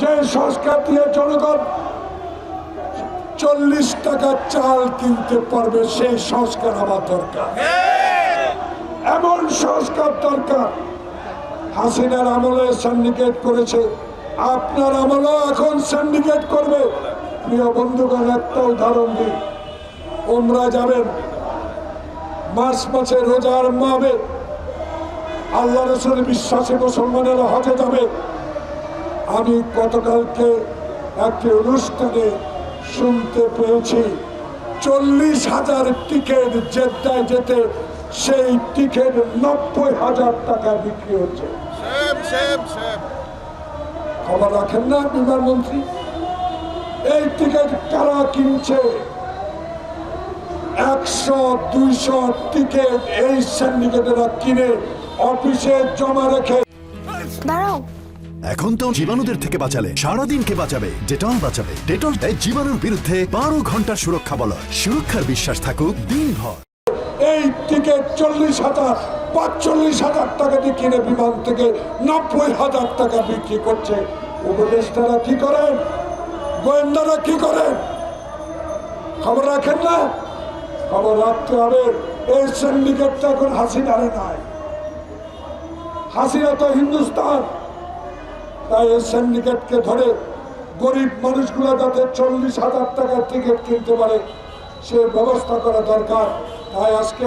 যে সংস্কার দিয়ে জনগণ চল্লিশ টাকা চাল কিনতে পারবে, সেই সংস্কার আমার দরকার। এমন সংস্কার দরকার হাসিনার আমলে সিন্ডিকেট করেছে। আপনার আমলেও এখন সিন্ডিকেট করবে। প্রিয় বন্ধুগণ, একটা উদাহরণ দিই। ওমরা যাবেন, মার্চ মাসে রোজা আরম্ভ হবে আল্লাহ রসুল বিশ্বাসী মুসলমানেরা হজে যাবে। আমি গতকালকে একটি অনুষ্ঠানে শুনতে পেয়েছি। চল্লিশ হাজার টিকিট জেদ্দায় যেতে সেই টিকিট নব্বই হাজার টাকা বিক্রি হচ্ছে. খবর রাখেন না বিমানমন্ত্রী। এই টিকিট কারা কিনছে? একশো দুইশো টিকিট এই সিন্ডিকেটেরা কিনে অফিসে জমা রেখে দাঁড়াও এখন তো জীবাণুদের থেকে বাঁচালে, সারাদিন কে বাঁচাবে, ডেটল বাঁচাবে। ডেটল দেয় জীবাণুর বিরুদ্ধে বারো ঘণ্টার সুরক্ষা বলয় সুরক্ষার বিশ্বাস থাকুক দিনভর। এই টিকিট চল্লিশ হাজার, পাঁচচল্লিশ হাজার টাকা দিয়ে কিনে বিমান থেকে নব্বই হাজার টাকা বিক্রি করছে। উপদেষ্টারা কি করেন? গোয়েন্দারা কি করেন? খবর রাখেন না? খবর রাখতে হবে, এই সিন্ডিকেটটা এখন হাসিনারে নাই। হাসিনা তো হিন্দুস্তান। তাই এই সিন্ডিকেটকে ধরে গরিব মানুষগুলো যাতে চল্লিশ হাজার টাকার টিকিট কিনতে পারে, সে ব্যবস্থা করা দরকার। তাই আজকে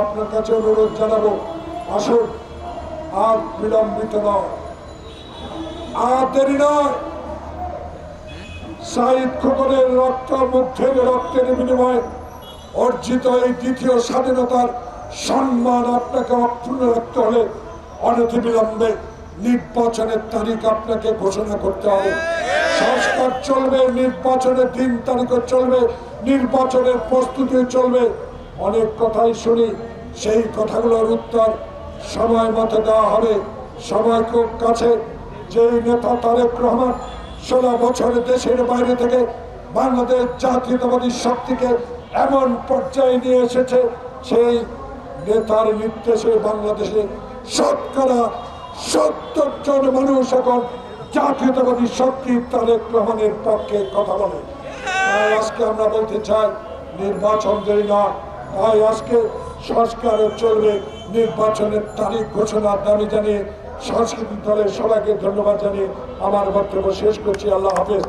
আপনার কাছে অনুরোধ জানাব, আসুন, আর বিলম্বিত নয়। আর দেরি নয়। সাইদ খোকনের রক্ত মুগ্ধের রক্তের বিনিময়ে অর্জিত এই দ্বিতীয় স্বাধীনতার সম্মান আপনাকে অক্ষুণ্ণ রাখতে হলে অনতি বিলম্বে। নির্বাচনের তারিখ আপনাকে ঘোষণা করতে হবে। সংস্কার চলবে, নির্বাচনের দিন তারিখও চলবে, নির্বাচনের প্রস্তুতি চলবে। অনেক কথাই শুনি, সেই কথাগুলোর উত্তর সময় মতো দেওয়া হবে। সময় খুব কাছে। যেই নেতা তারেক রহমান ষোলো বছর দেশের বাইরে থেকে বাংলাদেশ জাতীয়তাবাদী শক্তিকে এমন পর্যায়ে নিয়ে এসেছে, সেই নেতার নির্দেশে বাংলাদেশে শতকরা সত্তর জন মানুষ এখন জাতীয়তাবাদী শক্তি তাদের গ্রহণের পক্ষে কথা বলে। আজকে আমরা বলতে চাই, নির্বাচন দেরি না। তাই আজকে সংস্কারও চলবে নির্বাচনের তারিখ ঘোষণার দাবি জানিয়ে সংস্কৃতি দলের সবাইকে ধন্যবাদ জানিয়ে আমার বক্তব্য শেষ করছি। আল্লাহ হাফেজ।